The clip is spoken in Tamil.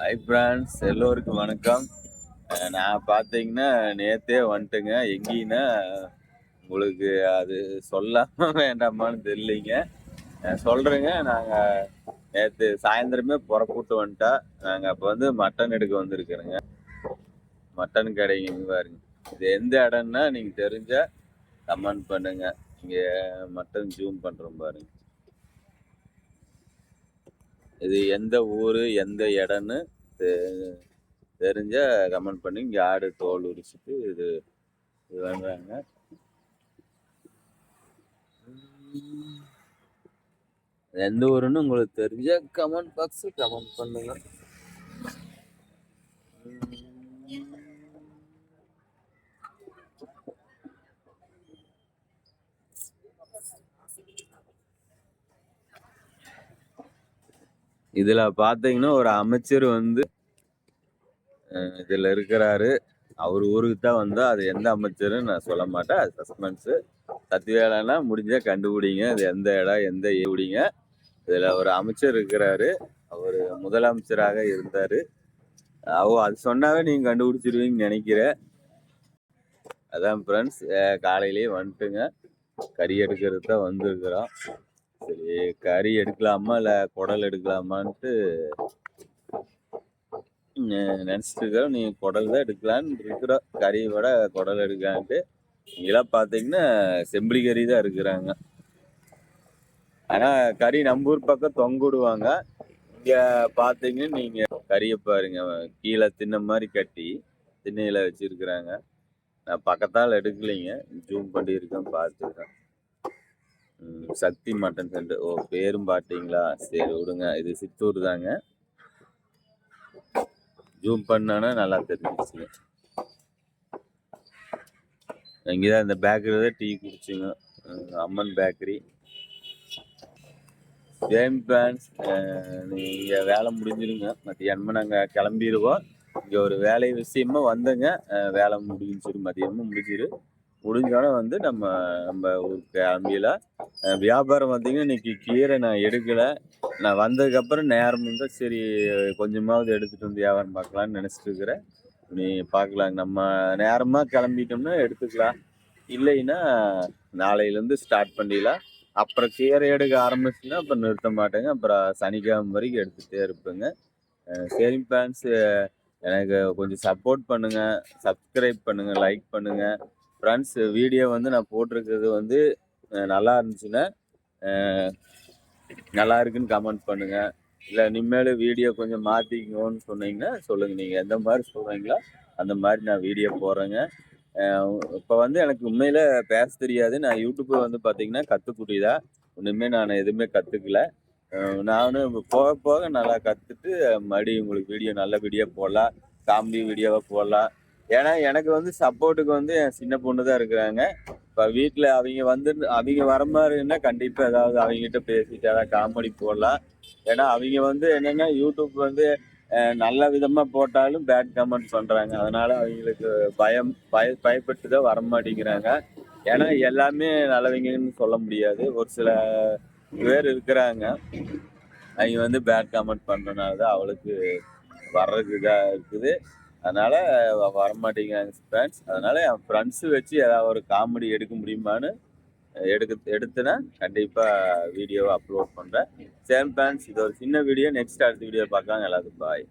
ஹை பிரான்ஸ் எல்லோருக்கும் வணக்கம். நான் பார்த்தீங்கன்னா நேத்தே வந்துட்டுங்க. எங்கேன்னா உங்களுக்கு அது சொல்லாமல் வேண்டாமான்னு தெரியலைங்க. சொல்கிறேங்க நாங்கள் நேற்று சாயந்தரமே புறப்பட்டு வந்துட்டா. நாங்கள் அப்போ வந்து மட்டன் எடுக்க வந்திருக்கிறோங்க. மட்டன் கடைங்க பாருங்க. இது எந்த இடம்னா நீங்கள் தெரிஞ்சால் கமெண்ட் பண்ணுங்க. இங்கே மட்டன் ஜூம் பண்ணுறோம் பாருங்கள் இது எந்த ஊர் எந்த இடம்னு தெ- கமெண்ட் பண்ணி இங்கே ஆடு தோல் உரிச்சிட்டு இது இது பண்ணுறாங்க எந்த ஊருன்னு உங்களுக்கு தெரிஞ்ச கமெண்ட் பாக்ஸ் கமெண்ட் பண்ணுங்க. இதில் பார்த்தீங்கன்னா ஒரு அமைச்சர் வந்து இதில் இருக்கிறாரு. அவர் ஊருக்கு தான் வந்தால் அது எந்த அமைச்சருன்னு நான் சொல்ல மாட்டேன். அது சஸ்பென்ஸு சத்திவேலைன்னா முடிஞ்சால் கண்டுபிடிங்க. அது எந்த இடம் எந்த ஏடிங்க இதில் ஒரு அமைச்சர் இருக்கிறாரு. அவர் முதலமைச்சராக இருந்தார். அவ அது சொன்னாவே நீங்கள் கண்டுபிடிச்சிருவீங்கன்னு நினைக்கிறேன். அதான் ஃப்ரெண்ட்ஸ் காலையிலேயே வந்துட்டுங்க. கறி எடுக்கிறது தான் வந்திருக்கிறோம். சரி கறி எடுக்கலாமா இல்லை குடல் எடுக்கலாமான்ட்டு நினச்சிட்டு இருக்கிறோம் நீ குடல் தான் எடுக்கலான்னு இருக்கிறோம் கறியை விட குடல் எடுக்கலான்ட்டு. இங்கெல்லாம் பார்த்தீங்கன்னா செம்பிளி கறி தான் இருக்கிறாங்க ஆனால் கறி நம்ம ஊர் பக்கம் தொங்க விடுவாங்க. இங்கே பார்த்தீங்கன்னா நீங்கள் கறியை பாருங்க கீழே தின்ன மாதிரி கட்டி திண்ணையில் வச்சுருக்குறாங்க. நான் பக்கத்தால் எடுக்கலைங்க ஜூம் பண்ணியிருக்கேன் பார்த்துருக்கேன் சக்தி மட்டன் சென்டர் ஓ பேரும் பாட்டீங்களா சரி விடுங்க. இது சித்தூர் தாங்க. ஜூம் பண்ணோன்னா நல்லா தெரிஞ்சிச்சுங்க இங்கே தான் இந்த பேக்கரி தான் டீ குடிச்சுங்க. அம்மன் பேக்கரி ஜேம் பேன்ஸ் நீங்கள் வேலை முடிஞ்சிருங்க. மத்தியானமாக நாங்கள் கிளம்பிடுவோம் இங்கே ஒரு வேலை விஷயமா வந்தங்க. வேலை முடிஞ்சிரு மதியமும் முடிஞ்சிரு. முடிஞ்சோடனே வந்து நம்ம நம்ம ஊருக்கு வியாபாரம் பார்த்திங்கன்னா இன்னைக்கு கீரை நான் எடுக்கலை. நான் வந்ததுக்கப்புறம் நேரம் இருந்தால் சரி கொஞ்சமாவது எடுத்துகிட்டு வந்து வியாபாரம் பார்க்கலான்னு நினச்சிட்டு இருக்கிறேன். நீ பார்க்கலாம். நம்ம நேரமாக கிளம்பிட்டோம்னா எடுத்துக்கலாம். இல்லைன்னா நாளையிலேருந்து ஸ்டார்ட் பண்ணிடலாம். அப்புறம் கீரை எடுக்க ஆரம்பிச்சுன்னா அப்புறம் நிறுத்த மாட்டேங்க. அப்புறம் சனிக்கிழமை வரைக்கும் எடுத்துகிட்டே இருப்பேங்க. சரி ஃபேன்ஸு எனக்கு கொஞ்சம் சப்போர்ட் பண்ணுங்கள் சப்ஸ்கிரைப் பண்ணுங்கள் லைக் பண்ணுங்கள் ஃப்ரெண்ட்ஸ் வீடியோ வந்து நான் போட்டிருக்கிறது வந்து நல்லா இருந்துச்சுன்னா நல்லா இருக்குன்னு கமெண்ட் பண்ணுங்கள் இல்லை இனிமேல் வீடியோ கொஞ்சம் மாற்றிக்கணும்னு சொன்னீங்கன்னா சொல்லுங்கள் நீங்கள் எந்த மாதிரி சொல்கிறீங்களோ அந்த மாதிரி நான் வீடியோ போடுறேங்க. இப்போ வந்து எனக்கு உண்மையில் பேச தெரியாது. நான் யூடியூப் வந்து பார்த்தீங்கன்னா கற்றுக்குட்டி தான் ஒன்றுமே நான் எதுவுமே கற்றுக்கல நானும் போக போக நல்லா கற்றுட்டு மறுபடியும் உங்களுக்கு வீடியோ நல்ல வீடியோ போடலாம். காமெடி வீடியோவாக போடலாம். ஏன்னா எனக்கு வந்து சப்போர்ட்டுக்கு வந்து என் சின்ன பொண்ணு தான் இருக்கிறாங்க. இப்போ வீட்டில் அவங்க வந்து அவங்க வர மாதிரின்னா கண்டிப்பாக ஏதாவது அவங்ககிட்ட பேசிட்டு ஏதாவது காமெடி போடலாம். ஏன்னா அவங்க வந்து என்னென்னா யூடியூப் வந்து நல்ல விதமாக போட்டாலும் பேட் கமெண்ட் பண்ணுறாங்க அதனால அவங்களுக்கு பயம் பய பயப்பட்டு தான் வர மாட்டேங்கிறாங்க ஏன்னா எல்லாமே நல்லவங்கன்னு சொல்ல முடியாது. ஒரு சில பேர் இருக்கிறாங்க. அவங்க வந்து பேட் கமெண்ட் பண்ணுறனால தான் அவளுக்கு வர்றதுக்காக இருக்குது. அதனால வரமாட்டேங்கிறாங்க ஃப்ரெண்ட்ஸ் அதனால என் ஃப்ரெண்ட்ஸு வச்சு ஏதாவது ஒரு காமெடி எடுக்க முடியுமான்னு எடுக்க எடுத்துனா கண்டிப்பாக வீடியோவை அப்லோட் பண்ணுறேன் சேம் ஃப்ரெண்ட்ஸ் இது ஒரு சின்ன வீடியோ நெக்ஸ்ட் அடுத்த வீடியோ பார்க்கலாம் எல்லாத்துக்கும் பாய்